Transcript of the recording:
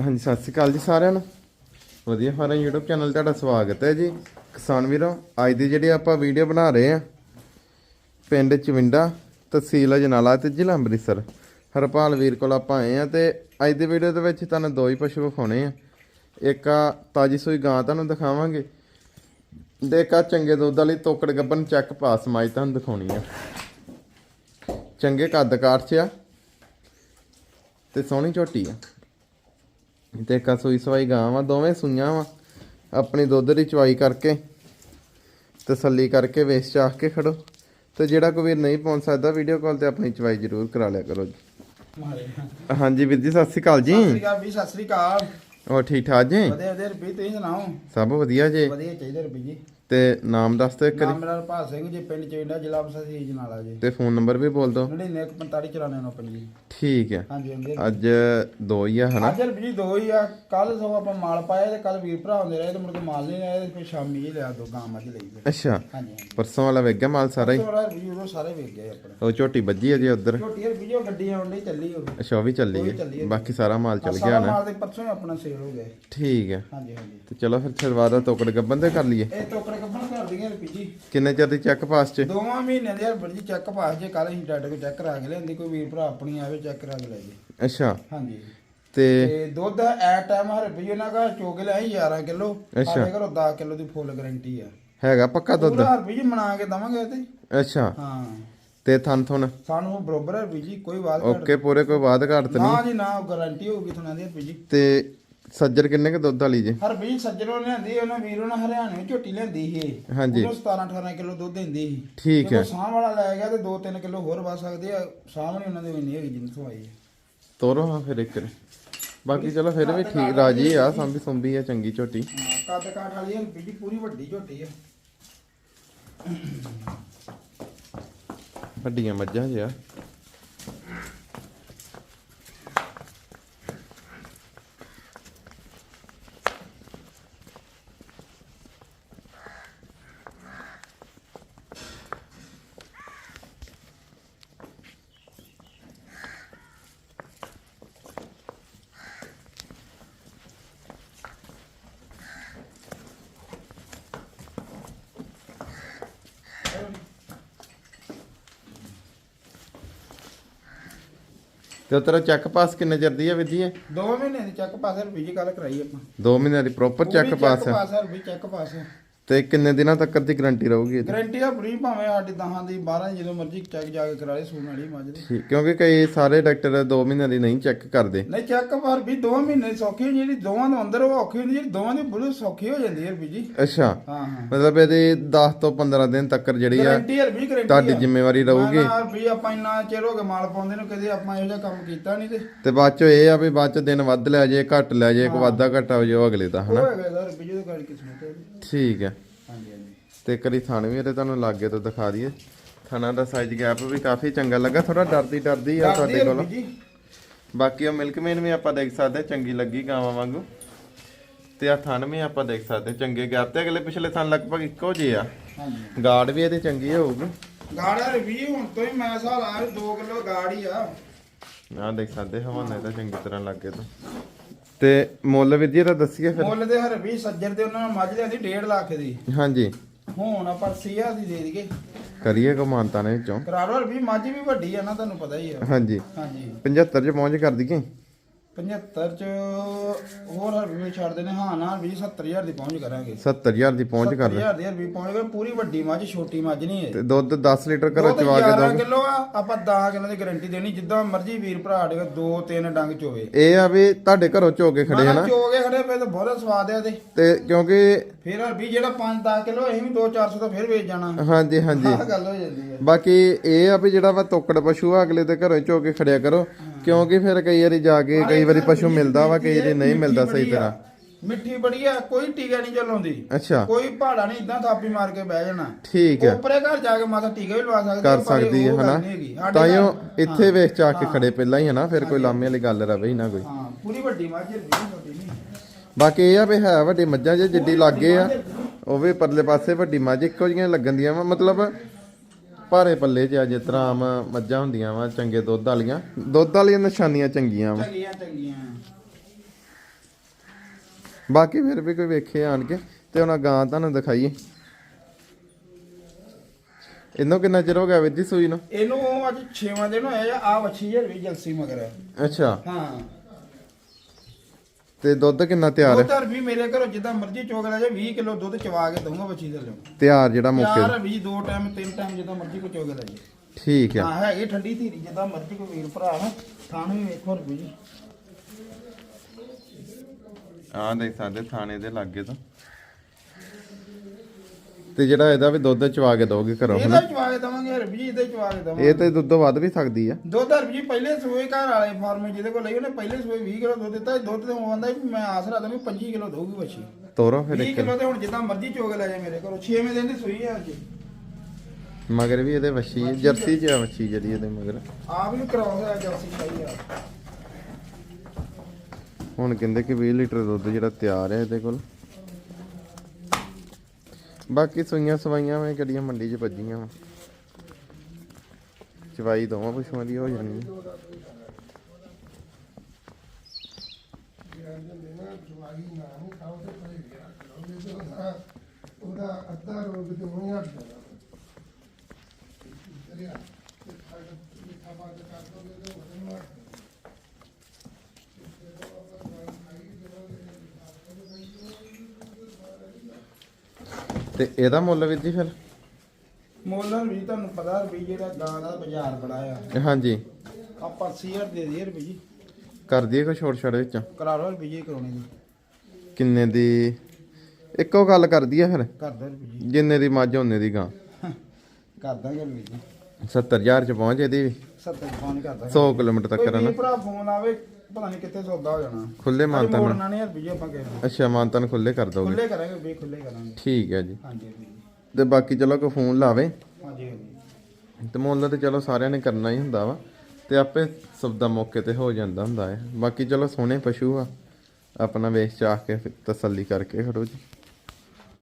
ਹਾਂਜੀ, ਸਤਿ ਸ਼੍ਰੀ ਅਕਾਲ ਜੀ ਸਾਰਿਆਂ ਨੂੰ। ਵਧੀਆ ਫਾਰਮ YouTube ਚੈਨਲ ਤੁਹਾਡਾ ਸਵਾਗਤ ਹੈ ਜੀ। ਕਿਸਾਨ ਵੀਰੋ, ਅੱਜ ਦੀ ਜਿਹੜੀ ਆਪਾਂ ਵੀਡੀਓ ਬਣਾ ਰਹੇ ਆ ਪਿੰਡ ਚਵਿੰਡਾ, ਤਹਿਸੀਲ ਅਜਨਾਲਾ ਤੇ ਜ਼ਿਲ੍ਹਾ ਅੰਮ੍ਰਿਤਸਰ। ਹਰਪਾਲ ਵੀਰ ਕੋਲ ਆਪਾਂ ਆਏ ਆ ਤੇ ਅੱਜ ਦੀ ਵੀਡੀਓ ਦੇ ਵਿੱਚ ਤੁਹਾਨੂੰ ਦੋ ਹੀ ਪਸ਼ੂ ਵਿਖਾਉਣੇ ਆ। ਇੱਕ ਆ ਤਾਜੀ ਸੂਈ ਗਾਂ ਤੁਹਾਨੂੰ ਦਿਖਾਵਾਂਗੇ ਤੇ ਇੱਕ ਆ ਚੰਗੇ ਦੁੱਧ ਵਾਲੀ ਤੋਕੜ ਗੱਬਨ ਚੱਕ ਪਾਸ ਮਾਈ ਤੁਹਾਨੂੰ ਦਿਖਾਉਣੀ ਆ। ਚੰਗੇ ਕੱਦ ਕਾਠ 'ਚ ਆ ਤੇ ਸੋਹਣੀ ਝੋਟੀ ਆ। ਤੇ ਇੱਕ ਸੂਈ ਸਵਾਈ ਗਾਂ ਵਾ ਦੋਵੇਂ ਸੂਈਆਂ ਵਾ ਆਪਣੀ ਦੁੱਧ ਦੀ ਚਵਾਈ ਕਰਕੇ ਤਸੱਲੀ ਕਰਕੇ ਵੇਚ ਚਾਹ ਕੇ ਖੜੋ। ਤੇ ਜਿਹੜਾ ਕੋਈ ਵੀਰ ਨਹੀਂ ਪਹੁੰਚ ਸਕਦਾ ਵੀਡੀਓ ਕਾਲ ਤੇ ਆਪਣੀ ਚਵਾਈ ਜ਼ਰੂਰ ਕਰਾ ਲਿਆ ਕਰੋ ਜੀ। ਹਾਂਜੀ ਵੀਰ ਜੀ ਸਤਿ ਸ਼੍ਰੀ ਅਕਾਲ ਜੀ। ਸਤਿ ਸ੍ਰੀ ਅਕਾਲ ਵੀ ਸਤਿ ਸ੍ਰੀ ਅਕਾਲ। ਹੋਰ ਠੀਕ ਠਾਕ ਜੀ? ਵਧੀਆ ਵਧੀਆ ਰੁਪਈ ਤੁਸੀਂ ਸੁਣਾਓ? ਸਭ ਵਧੀਆ ਜੀ। ਵਧੀਆ ਚਾਹੀਦਾ ਰੁਪਈ ਜੀ। ਤੇ ਨਾਮ ਦੱਸ ਦਿਓ ਇੱਕ ਨਾਮ ਵਾਰੀ ਮੇਰਾ ਰਪਾਲ ਸਿੰਘ ਜੀ ਪਿੰਡ ਚੇਂਡਾ ਜ਼ਿਲ੍ਹਾ ਅੰਮ੍ਰਿਤਸਰ ਜਨਾਲਾ ਜੀ। ਤੇ ਫੋਨ ਨੰਬਰ ਵੀ ਬੋਲ ਦਿਓ। 9945 ਜੀ। ਠੀਕ ਹੈ। ਹਾਂਜੀ ਹਾਂਜੀ ਅੱਜ ਦੋ ਹੀ ਆ ਹਨਾ? ਅੱਜ ਰੁਪਈ ਦੋ ਹੀ ਆ। ਕੱਲ ਸੋ ਆਪਾਂ ਮਾਲ ਪਾਇਆ ਤੇ ਕੱਲ ਵੀਰ ਭਰਾ ਹੁੰਦੇ ਰਹੇ ਤੇ ਮੁੜ ਕੇ ਮਾਲ ਨਹੀਂ ਆਇਆ ਤੇ ਫਿਰ ਸ਼ਾਮੀ ਹੀ ਲਿਆ ਦੋ ਗਾਂ ਮੱਝ ਲਈ ਫਿਰ। ਅੱਛਾ। ਹਾਂਜੀ ਹਾਂਜੀ। ਪਰਸੋਂ ਵਾਲਾ ਵੇਖ ਗਿਆ ਮਾਲ ਸਾਰਾ ਹੀ? ਥੋੜਾ ਉਦੋਂ ਸਾਰੇ ਵੇਚ ਗਏ ਆਪਣੇ। ਉਹ ਝੋਟੀ ਵੱਜੀ ਹੈ ਜੀ ਉਧਰ? ਛੋਟੀ ਰੁਪਈ ਉਹ ਗੱਡੀ ਆਉਂਦੀ ਚੱਲੀ ਉਹ। ਅੱਛਾ ਉਹ ਵੀ ਚੱਲੀ ਉਹ ਵੀ ਚੱਲੀ ਹੈ। ਹੈ। ਬਾਕੀ ਸਾਰਾ ਮਾਲ ਚੱਲ ਗਿਆ ਸਾਰਾ ਨਾ? ਮਾਲ ਦੇ ਪਰਸੋਂ ਹੀ ਆਪਣਾ ਸੇਲ ਹੋ ਗਿਆ। ਠੀਕ ਹੈ। ਹਾਂਜੀ ਹਾਂਜੀ। ਤੇ ਚਲੋ ਫਿਰ ਸ਼ੁਰੂਆਤ ਦਾ ਤੋਕੜ ਗੱਬਨ ਤੇ ਕਰ ਲਈਏ। ਇਹ ਟੋਕਰੇ ਕੱਪਣ ਕਰ ਦਈਏ ਰੁਪਈ ਜੀ ਕਿੰਨੇ ਚਿਰ ਦੀ ਚੈੱਕ ਪਾਸ ਚ? ਦੋਵਾਂ ਮਹੀਨਿਆਂ ਦੇ ਹਰਬਰ ਜੀ ਚੈੱਕ ਪਾਸ ਜੇ ਕੱਲ ਅਸੀਂ ਡਾਕਟਰ ਕੋ ਚੈੱਕ ਕਰਾ ਕੇ ਲਿਆਂਦੀ ਕੋਈ ਵੀਰ ਭਰਾ ਆਪਣੀ ਆਵੇ ਚੈੱਕ ਕਰਾ ਕੇ ਲੈ ਜੇ। ਅੱਛਾ। ਹਾਂਜੀ। ਤੇ ਤੇ ਦੁੱਧ ਐ ਟਾਈਮ ਹਰਬੀ ਉਹਨਾਂ ਦਾ ਚੋਗ ਲਿਆ ਸੀ 11 ਕਿਲੋ। ਅੱਛਾ। ਸਾਡੇ ਘਰੋਂ 10 ਕਿਲੋ ਦੀ ਫੁੱਲ ਗਾਰੰਟੀ ਆ। ਹੈਗਾ ਪੱਕਾ ਦੁੱਧ? ਪੂਰਾ ਹਰਬੀ ਜੀ ਮਨਾ ਕੇ ਦਵਾਂਗੇ ਤੇ ਅੱਛਾ। ਹਾਂ। ਤੇ ਥਨ ਥੁਨ ਸਾਨੂੰ ਬਰੋਬਰ ਹਰਬੀ ਜੀ ਕੋਈ ਬਾਤ ਘੱਟ ਓਕੇ ਪੂਰੇ ਕੋਈ ਬਾਤ ਘਾਟ ਨਾ ਜੀ ਨਾ ਗਾਰੰਟੀ ਹੋਊਗੀ ਤੁਹਾਨੂੰ ਦੀ ਹਰਬੀ ਜੀ ਤੇ ਸੱਜਰ ਕਿੰਨੇ ਕ ਦੁੱਧ ਵਾਲੀ ਜੇ? ਹਰਬੀ ਜੀ ਸੱਜਣੋਂ ਲਿਆਂਦੀ ਉਹਨਾਂ ਵੀਰੋਂ ਨੇ ਹਰਿਆਣੇ ਝੋਟੀ ਲਿਆਂਦੀ ਸੀ ਹਾਂਜੀ। ਉਹਨੂੰ 17 18 ਕਿਲੋ ਦੁੱਧ ਦਿੰਦੀ ਸੀ। ਠੀਕ ਹੈ। ਸਾਹ ਵਾਲਾ ਲੈ ਗਿਆ ਤੇ 2-3 ਕਿਲੋ ਹੋਰ ਵਾ ਸਕਦੇ ਆ ਸਾਹ ਨਹੀਂ ਉਹਨਾਂ ਦੇ ਇੰਨੀ ਹੈਗੀ ਜਿੰਨ ਤੋਂ ਆਈ ਤੋਰੋ ਹਾਂ ਫਿਰ ਇੱਕ। ਬਾਕੀ ਚਲੋ ਫਿਰ ਵੀ ਠੀਕ ਰਾਜੀ ਆ ਸੰਭੀ ਸੁੰਭੀ ਆ ਚੰਗੀ ਝੋਟੀ। ਕੱਦ ਕਾਠ ਵਾਲੀ ਜੀ ਪੂਰੀ ਵੱਡੀ ਝੋਟੀ ਆ। ਵੱਡੀਆਂ ਮੱਝਾਂ ਜਿਆ। ਤੇ ਉਹ ਤੇਰਾ ਚੈੱਕ ਪਾਸ ਕਿੰਨੇ ਚਿਰ ਦੀ ਆ ਵਿਧੀ ਹੈ? ਦੋ ਮਹੀਨੇ ਦੀ ਚੈੱਕ ਪਾਸ ਹਰਬੀ ਜੀ ਗੱਲ ਕਰਾਈ ਆਪਾਂ। 2 ਮਹੀਨਿਆਂ ਦੀ ਪ੍ਰੋਪਰ ਚੈੱਕ ਪਾਸ ਆ ਪਾਸ ਹਰਬੀ ਚੈੱਕ ਪਾਸ ਤੇ ਕਿੰਨੇ ਦਿਨਾਂ ਤੱਕ ਦੀ ਗਾਰੰਟੀ ਰਹੂਗੀ ਇਹਦੀ? ਗਾਰੰਟੀ ਆ ਫਰੀ ਭਾਵੇਂ ਸਾਡੀ ਦਹਾਂ ਦੀ 12 ਜਦੋਂ ਮਰਜ਼ੀ ਚੈੱਕ ਜਾ ਕੇ ਕਰਾ ਲਈ ਸੂਣ ਵਾਲੀ ਮੱਝ ਦੀ। ਠੀਕ ਕਿਉਂਕਿ ਕਈ ਸਾਰੇ ਡਾਕਟਰ 2 ਮਹੀਨਿਆਂ ਦੀ ਨਹੀਂ ਚੈੱਕ ਕਰਦੇ। ਨਹੀਂ ਚੈੱਕ ਪਰ ਵੀ ਦੋ ਮਹੀਨੇ ਦੀ ਸੌਖੀ ਹੁੰਦੀ, ਜਿਹੜੀ ਦੋਵਾਂ ਦੇ ਅੰਦਰ ਉਹ ਔਖੀ ਹੁੰਦੀ ਜਿਹੜੀ ਦੋਵਾਂ ਦੀ ਬੁਲੀ ਸੌਖੀ ਹੋ ਜਾਂਦੀ ਹੈ ਹਰਬੀ ਜੀ। ਅੱਛਾ। ਹਾਂ ਹਾਂ। ਮਤਲਬ ਇਹਦੀ 10 ਤੋਂ 15 ਦਿਨ ਤੱਕ ਜਿਹੜੀ ਆ ਗਾਰੰਟੀ ਹਰਬੀ ਗਾਰੰਟੀ ਤੁਹਾਡੀ ਜ਼ਿੰਮੇਵਾਰੀ ਰਹੂਗੀ। ਹਰਬੀ ਆਪਾਂ ਇੰਨਾ ਚਿਰ ਹੋ ਗਿਆ ਮਾਲ ਪਾਉਂਦੇ ਨੂੰ ਕਦੇ ਆਪਾਂ ਇਹੋ ਜਿਹਾ ਕੰਮ ਕੀਤਾ ਨਹੀਂ ਤੇ। ਤੇ ਬਾਅਦ ਚੋਂ ਇਹ ਆ ਵੀ ਬਾਅਦ ਚ ਦਿਨ ਵੱਧ ਲੈ ਜੇ ਘੱਟ ਲੈ ਜੇ ਕੋ ਵਾਧਾ ਘਟਾ ਹੋ ਜੇ ਉਹ ਅਗਲੇ ਦਾ ਹਨਾ? ਹੈਗਾ ਹਰਬੀ ਜੀ ਦੀ ਗੱਲ ਕਿਸਮਤ ਹੈ ਜੀ। ਠੀਕ ਹੈ। ਹਾਂਜੀ ਹਾਂਜੀ। ਤੇ ਕਰੀ ਥਣ ਵੀ ਇਹਦੇ ਤੁਹਾਨੂੰ ਲਾਗੇ ਤੋਂ ਦਿਖਾ ਦਈਏ। ਥਣਾ ਦਾ ਸਾਈਜ਼ ਗੈਪ ਵੀ ਕਾਫੀ ਚੰਗਾ ਲੱਗਾ ਥੋੜਾ ਡਰਦੀ ਡਰਦੀ ਆ ਤੁਹਾਡੇ ਕੋਲ। ਬਾਕੀ ਉਹ ਮਿਲਕ ਮੇਨ ਵੀ ਆਪਾਂ ਦੇਖ ਸਕਦੇ ਚੰਗੀ ਲੱਗੀ ਗਾਵਾਂ ਵਾਂਗੂ। ਤੇ ਆ ਥਣ ਵੀ ਆਪਾਂ ਦੇਖ ਸਕਦੇ ਚੰਗੇ ਗੈਪ ਤੇ ਅਗਲੇ ਪਿਛਲੇ ਥਣ ਲਗਭਗ ਇੱਕੋ ਜਿਹੇ ਆ। ਹਾਂਜੀ ਗਾਰਡ ਵੀ ਇਹਦੀ ਚੰਗੀ ਹੋਊਗੀ। ਗਾੜਾ ਰਵੀ ਹੁਣ ਤੋਂ ਹੀ ਮੈਂ ਸਾਲ ਆ 2 ਕਿਲੋ ਗਾੜ ਹੀ ਆ। ਆ ਦੇਖ ਸਕਦੇ ਹਵਾਨੇ ਤਾਂ ਚੰਗੀ ਤਰ੍ਹਾਂ ਲੱਗੇ ਤੋਂ। ਤੇ ਮੁੱਲ ਵੀ ਜੀ ਇਹਦਾ ਦੱਸੀਏ ਫਿਰ। ਮੁੱਲ ਦੇ ਹਰਬੀ ਸੱਜਰ ਦੇ ਉਹਨਾਂ ਨੂੰ ਮੱਝ ਲਿਆਂਦੀ 1.5 ਲੱਖ ਦੀ। ਹਾਂਜੀ। ਹੁਣ ਆਪਾਂ 80000 ਦੀ ਦੇ ਦਈਏ। ਕਰੀਏ ਕੋ ਮਾਨਤਾ ਨੇ ਵਿੱਚੋਂ। ਕਰਾ ਲਓ ਹਰਬੀ ਮੱਝ ਵੀ ਵੱਡੀ ਆ ਨਾ ਤੁਹਾਨੂੰ ਪਤਾ ਹੀ ਆ। ਹਾਂਜੀ। ਹਾਂਜੀ। 75 ਚ ਪਹੁੰਚ ਕਰ ਦਈਏ। 75 ਚ ਹੋਰ ਵੀ ਛੱਡ ਦੇਣੇ ਹਾਂ ਨਾ ਹਰਬੀ 70000 ਦੀ ਪਹੁੰਚ ਕਰਾਂਗੇ। 70000 ਦੀ ਪਹੁੰਚ ਕਰ ਦੇ 70000 ਦੀ ਪਹੁੰਚ ਕਰ ਪੂਰੀ ਵੱਡੀ ਮੱਝ ਛੋਟੀ ਮੱਝ ਨਹੀਂ ਹੈ ਤੇ ਦੁੱਧ 10 ਲੀਟਰ ਘਰੋਂ ਚਵਾ ਕੇ ਦੋ ਕਿਲੋ ਆ ਆਪਾਂ 10 ਕਿਲੋ ਦੀ ਗਾਰੰਟੀ ਦੇਣੀ ਜਿੱਦਾਂ ਮਰਜ਼ੀ ਵੀਰ ਭਰਾ ਆੜੇਗਾ ਦੋ ਤਿੰਨ ਡੰਗ ਚੋਵੇ। ਇਹ ਆ ਵੀ ਤੁਹਾਡੇ ਘਰੋਂ ਚੋ ਕੇ ਖੜੇ ਹਨਾ ਚੋਗੇ ਖੜੇ ਪਏ ਤਾਂ ਬਹੁਤ ਸਵਾਦ ਆ ਤੇ ਤੇ ਕਿਉਂਕਿ ਫਿਰ ਹਰਬੀ ਜਿਹੜਾ 5-10 ਕਿਲੋ ਅਸੀਂ ਵੀ 2-400 ਤਾਂ ਫਿਰ ਵੇਚ ਜਾਣਾ। ਹਾਂਜੀ ਹਾਂਜੀ। ਆਹ ਗੱਲ ਹੋ ਜਾਂਦੀ ਹੈ। ਬਾਕੀ ਇਹ ਆ ਵੀ ਜਿਹੜਾ ਵਾ ਤੋਕੜ ਪਸ਼ੂ ਆ ਅਗਲੇ ਦੇ ਘਰੋਂ ਚੋ ਕੇ ਖੜਿਆ ਕਰੋ। ਕਿਉਂਕਿ ਫਿਰ ਕਈ ਵਾਰੀ ਜਾ ਕੇ ਕਈ ਵਾਰੀ ਪਸ਼ੂ ਮਿਲਦਾ ਵਾ ਕਈ ਵਾਰੀ ਨਹੀਂ ਮਿਲਦਾ ਸਹੀ ਤਰ੍ਹਾਂ। ਮਿੱਠੀ ਬੜੀ ਆ ਕੋਈ ਟੀਕਾ ਨਹੀਂ ਚਲਾਉਂਦੀ। ਅੱਛਾ। ਕੋਈ ਪਹਾੜਾ ਨਹੀਂ ਇਦਾਂ ਥਾਪੀ ਮਾਰ ਕੇ ਬਹਿ ਜਾਣਾ। ਠੀਕ ਹੈ ਉੱਪਰੇ ਘਰ ਜਾ ਕੇ ਮਾਤਾ ਟੀਕਾ ਵੀ ਲਵਾ ਸਕਦੀ ਕਰ ਆ, ਸਕਦੀ ਹੈ ਹਨਾ? ਤਾਈਓ ਘਰ- ਇੱਥੇ ਵੇਖ ਚਾ ਕੇ ਖੜੇ ਪਹਿਲਾਂ ਹੀ ਹਨਾ ਫਿਰ ਕੋਈ ਲਾਮੇ ਵਾਲੀ ਗੱਲ ਰਵੇ ਹੀ ਨਾ ਕੋਈ। ਹਾਂ ਪੂਰੀ ਵੱਡੀ ਮੱਝ ਵੀ ਨਹੀਂ ਬਾਕੀ ਇਹ ਆ ਵੀ ਹੈ ਵੱਡੀ ਮੱਝਾਂ ਜੇ ਜਿੱਡੀ ਲੱਗੇ ਆ ਉਹ ਵੀ ਪਰਲੇ ਪਾਸੇ ਵੱਡੀ ਮੱਝ ਇੱਕੋ ਜਿਹੀਆਂ ਲੱਗਣ ਦੀਆਂ ਵਾ। ਮਤਲਬ ਭਾਰੇ ਪੱਲੇ 'ਚ ਆ ਜਿਸ ਤਰ੍ਹਾਂ ਆਮ ਮੱਝਾਂ ਹੁੰਦੀਆਂ ਵਾ ਚੰਗੇ ਦੁੱਧ ਵਾਲੀਆਂ। ਦੁੱਧ ਵਾਲੀਆਂ ਨਿਸ਼ਾਨੀਆਂ ਚੰਗੀਆਂ ਵਾ। ਚੰਗੀਆਂ ਚੰਗੀਆਂ। ਬਾਕੀ ਫਿਰ ਵੀ ਕੋਈ ਵੇਖੇ ਆਣ ਕੇ ਤੇ ਉਹਨਾਂ ਗਾਂ ਤੁਹਾਨੂੰ ਦਿਖਾਈਏ। ਇਹਨੂੰ ਕਿੰਨਾ ਚਿਰ ਹੋ ਗਿਆ ਵੀਰ ਜੀ ਸੂਈ ਨੂੰ? ਇਹਨੂੰ ਅੱਜ 6ਵਾਂ ਦਿਨ ਹੋਇਆ ਆ ਵੱਛੀ ਵੀ ਜਲਸੀ ਮਗਰ। ਅੱਛਾ। ਹਾਂ। ਤੇ ਦੁੱਧ ਕਿੰਨਾ ਤਿਆਰ ਹੈ? ਉਧਰ ਵੀ ਮੇਰੇ ਘਰੋਂ ਜਿੱਦਾਂ ਮਰਜ਼ੀ ਚੋਗ ਲੈ ਜਾ 20 ਕਿਲੋ ਦੁੱਧ ਚਵਾ ਕੇ ਦਊਂਗਾ ਵੱਛੀ ਦੇ ਲਿਓ ਤਿਆਰ ਜਿਹੜਾ ਮੌਕੇ ਯਾਰ ਵੀ ਦੋ ਟਾਈਮ ਤਿੰਨ ਟਾਈਮ ਜਿੱਦਾਂ ਮਰਜ਼ੀ ਕੋ ਚੋਗ ਲੈ ਜਾ। ਠੀਕ ਆ। ਹਾਂ ਹੈਗੀ ਠੰਡੀ ਧੀਰੀ ਜਿੱਦਾਂ ਮਰਜ਼ੀ ਕੋ ਵੀਰ ਭਰਾ ਨਾ ਥਾਣ ਵੀ ਵੇਖੋ ਜੀ। ਆ ਦੇਖ ਸਾਡੇ ਥਾਣੇ ਦੇ ਲਾਗੇ ਤੋਂ। ਤੇ ਜਿਹੜਾ ਇਹਦਾ ਵੀ ਦੁੱਧ ਚਵਾ ਕੇ ਦੋਗੇ ਘਰੋਂ ਇਹਦਾ ਹਨਾ? ਵੀ ਚਵਾ ਕੇ ਦਵਾਂਗੇ ਰਬੀ ਜੀ ਇਹਦਾ ਚਵਾ ਕੇ ਦਵਾਂਗੇ। ਇਹ ਤੇ ਦੁੱਧ ਵੱਧ ਵੀ ਸਕਦੀ ਆ। ਦੁੱਧ ਰਬੀ ਜੀ ਪਹਿਲੇ ਸੂਏ ਘਰ ਵਾਲੇ ਫਾਰਮ ਜਿਹਦੇ ਕੋਲ ਲਈ ਉਹਨੇ ਪਹਿਲੇ ਸੂਏ 20 ਕਿਲੋ ਦੁੱਧ ਦਿੱਤਾ। ਦੁੱਧ ਤੇ ਉਹ ਆਂਦਾ ਵੀ ਮੈਂ ਆਸ ਰੱਖਦਾ ਵੀ 25 ਕਿਲੋ ਦਊਗੀ ਵੱਛੀ ਤੋਰੋ ਫਿਰ 20 ਇੱਕ। ਕਿਲੋ ਤੇ ਹੁਣ ਜਿੱਦਾਂ ਮਰਜ਼ੀ ਚੋਗ ਲੈ ਜਾ ਮੇਰੇ ਘਰੋਂ 6ਵੇਂ ਦਿਨ ਦੀ ਸੂਈ ਹੈ ਅੱਜ। ਮਗਰ ਵੀ ਇਹਦੇ ਵੱਛੀ ਜਰਸੀ ਚ ਆ ਵੱਛੀ ਜਿਹੜੀ ਇਹਦੇ ਮਗਰ। ਆਪ ਵੀ ਕਰਾਉਂਦਾ ਹੋਇਆ ਜਲਸੀ ਚਾਹੀ ਆ। ਹੁਣ ਕਹਿੰਦੇ ਕਿ 20 ਲੀਟਰ ਦੁੱਧ ਜਿਹੜਾ ਤਿਆਰ ਹੈ ਇਹਦੇ ਕੋਲ। ਬਾਕੀ ਸੂਈਆਂ ਸਵਾਈਆਂ ਮੈਂ ਗੱਡੀਆਂ ਮੰਡੀ 'ਚ ਭੱਜੀਆਂ ਵਾ। ਚਵਾਈ ਦੋਵਾਂ ਪਸ਼ੂਆਂ ਦੀ ਹੋ ਜਾਣੀ ਉਹਦਾ ਅੱਧਾ ਰੋਗ ਤੇ ਹੋਣੀ ਹਟ ਜਾਣਾ ਤੇ ਇਹਦਾ ਮੁੱਲ ਵੀਰ ਜੀ ਫਿਰ? ਮੁੱਲ ਵੀ ਤੁਹਾਨੂੰ ਪਤਾ ਰੁਪਈ ਜਿਹੜਾ ਗਾਂ ਦਾ ਬਾਜ਼ਾਰ ਬੜਾ ਆ। ਹਾਂਜੀ। ਆਪਾਂ 80000 ਦੇ ਦਈਏ ਰੁਪਈ ਜੀ ਕਰ ਦਈਏ ਕੋਈ ਛੋਟ ਛੜ ਵਿੱਚ? ਕਰਾ ਲਓ ਰੁਪਈ ਜੀ ਕਰਾਉਣੀ ਦੀ। ਕਿੰਨੇ ਦੀ? ਇੱਕੋ ਗੱਲ ਕਰ ਦਈਏ ਫਿਰ। ਕਰ ਦੋ ਰੁਪਈ ਜੀ ਜਿੰਨੇ ਦੀ ਮੱਝ ਉਹਨੇ ਦੀ ਗਾਂ। ਕਰ ਦਾਂਗੇ ਰੁਪਈ ਜੀ 70000 ਚ ਪਹੁੰਚ ਇਹਦੀ ਵੀ। 70 ਫੋਨ ਕਰ ਦਾਂਗੇ। 100 ਕਿਲੋਮੀਟਰ ਤੱਕ ਕੋਈ ਵੀਰ ਭਰਾ ਫੋਨ ਆਵੇ ਪਤਾ ਨਹੀਂ ਕਿੱਥੇ ਸੌਦਾ ਹੋ ਜਾਣਾ। ਖੁੱਲੇ ਮੋੜਨਾ ਨਹੀਂ ਆਪਾਂ ਕਹਿੰਦੇ ਅੱਛਾ ਮਾਨਤਾਨ ਖੁੱਲੇ ਕਰ ਦੋਗੇ ਖੁੱਲੇ ਕਰਾਂਗੇ ਰੁਪਈ ਖੁੱਲੇ ਕਰਾਂਗੇ। ਠੀਕ ਹੈ ਜੀ। ਹਾਂਜੀ ਤੇ ਬਾਕੀ ਚਲੋ ਕੋਈ ਫੋਨ ਲਾਵੇ। ਹਾਂਜੀ ਹਾਂਜੀ। ਤੇ ਮੁੱਲ ਤੇ ਚਲੋ ਸਾਰਿਆਂ ਨੇ ਕਰਨਾ ਹੀ ਹੁੰਦਾ ਵਾ। ਤੇ ਆਪੇ ਸਬਦਾ ਮੌਕੇ ਤੇ ਹੋ ਜਾਂਦਾ ਹੁੰਦਾ ਹੈ। ਬਾਕੀ ਚਲੋ ਸੋਹਣੇ ਪਸ਼ੂ ਆ। ਆਪਣਾ ਵੇਚ ਚਾਹ ਕੇ ਤਸੱਲੀ ਕਰਕੇ ਖੜੋ ਜੀ।